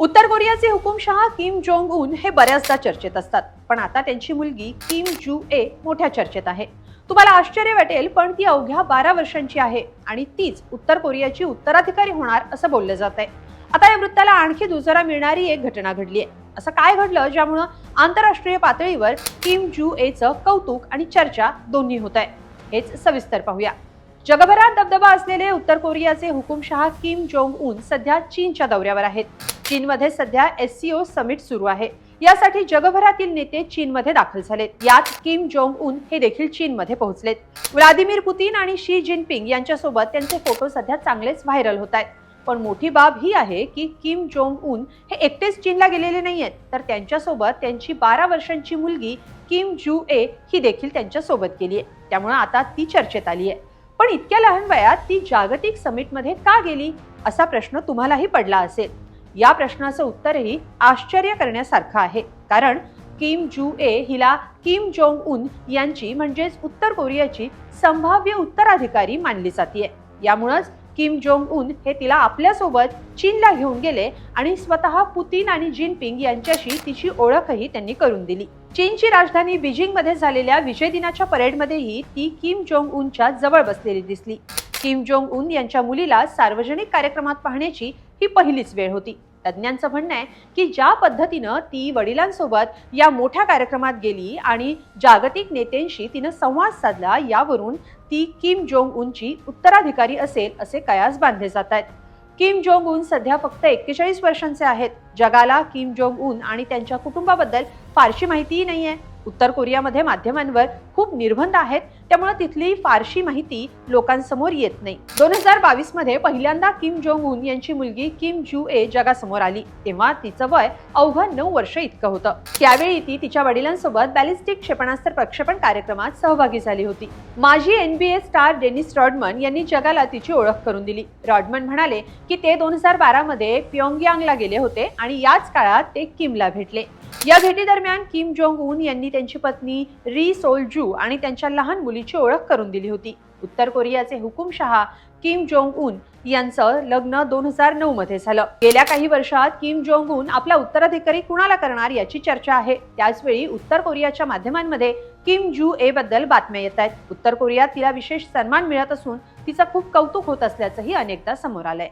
उत्तर कोरियाचे हुकुमशहा Kim Jong Un हे बऱ्याचदा चर्चेत असतात पण आता त्यांची मुलगी किम जू ए मोठ्या चर्चेत आहे. तुम्हाला आश्चर्य वाटेल पण ती अवघ्या बारा वर्षांची आहे आणि तीच उत्तर कोरियाची उत्तराधिकारी होणार असं बोललं जात आहे आता या वृत्ताला आणखी दुजोरा मिळणारी एक घटना घडली आहे असं काय घडलं ज्यामुळं आंतरराष्ट्रीय पातळीवर किम जू एचं कौतुक आणि चर्चा दोन्ही होत आहे हेच सविस्तर पाहूया. जगभरात दबदबा असलेले उत्तर कोरियाचे हुकुमशहा किम जोंग उन सध्या चीनच्या दौऱ्यावर आहेत. चीनमध्ये सध्या एस सी ओ समिट सुरू आहे. यासाठी जगभरातील नेते चीनमध्ये दाखल झालेत. यात किम जोंग उन हे देखील चीनमध्ये पोहोचलेत. व्लादिमीर पुतीन आणि शी जिनपिंग यांच्यासोबत त्यांचे फोटो सध्या चांगलेच व्हायरल होत आहेत. पण मोठी बाब ही आहे की किम जोंग उन हे एकटेच चीनला गेलेले नाही आहेत तर त्यांच्यासोबत त्यांची बारा वर्षांची मुलगी किम जू ए ही देखील त्यांच्यासोबत गेली आहे. त्यामुळे आता ती चर्चेत आली आहे. पण इतक्या लहान वयात ती जागतिक समिटमध्ये का गेली? असा प्रश्न तुम्हालाही पडला असेल. या प्रश्नाचं उत्तरही आश्चर्य करण्यासारखं आहे. कारण किम जू ए हिला किम जोंग उन यांची म्हणजेच उत्तर कोरियाची संभाव्य उत्तराधिकारी मानली जाते यामुळंच किम जोंग उन हे तिला आपल्यासोबत चीनला घेऊन गेले आणि स्वतः पुतीन आणि जिनपिंग यांच्याशी तिची ओळखही त्यांनी करून दिली. चीनची राजधानी बीजिंगमध्ये झालेल्या विजय दिनाच्या परेडमध्येही ती किम जोंग उनच्या जवळ बसलेली दिसली. किम जोंग उन यांच्या मुलीला सार्वजनिक कार्यक्रमात पाहण्याची ही पहिलीच वेळ होती. तज्ज्ञांचं म्हणणं आहे की ज्या पद्धतीनं ती वडिलांसोबत या मोठ्या कार्यक्रमात गेली आणि जागतिक नेत्यांशी तिनं संवाद साधला यावरून ती किम जोंग उनची उत्तराधिकारी असेल असे कयास बांधले जात आहेत. किम जोंग उन सध्या फक्त एक्केचाळीस वर्षांचे आहेत. जगाला किम जोंग उन आणि त्यांच्या कुटुंबाबद्दल फारशी माहितीही नाही आहे उत्तर कोरियामध्ये माध्यमांवर खूप निर्बंध आहेत. त्यामुळे तिथली फारशी माहिती लोकांसमोर येत नाही. दोन हजार बावीसमध्ये पहिल्यांदा किम जोंग उन यांची मुलगी किम जू ए जगासमोर आली. तेव्हा तिचं वय अवघं नऊ वर्ष इतकं होतं. त्यावेळी ती तिच्या वडिलांसोबत बॅलिस्टिक क्षेपणास्त्र प्रक्षेपण कार्यक्रमात सहभागी झाली होती. माजी एनबीए स्टार डेनिस रॉडमन यांनी जगाला तिची ओळख करून दिली. रॉडमन म्हणाले की ते दोन हजार बारा मध्ये प्योंगयांगला गेले होते आणि याच काळात ते किमला भेटले. या भेटीदरम्यान किम जोंग उन यांनी त्यांची पत्नी री सोल जू आणि त्यांच्या लहान मुलीची ओळख करून दिली होती. उत्तर कोरियाचे हुकुमशहा किम जोंग उन यांचं लग्न दोन हजार नऊ मध्ये झालं. गेल्या काही वर्षात किम जोंग उन आपला उत्तराधिकारी कुणाला करणार याची चर्चा आहे. त्याचवेळी उत्तर कोरियाच्या माध्यमांमध्ये किम जू ए बद्दल बातम्या येत आहेत. उत्तर कोरियात तिला विशेष सन्मान मिळत असून तिचं खूप कौतुक होत असल्याचंही अनेकदा समोर आलंय.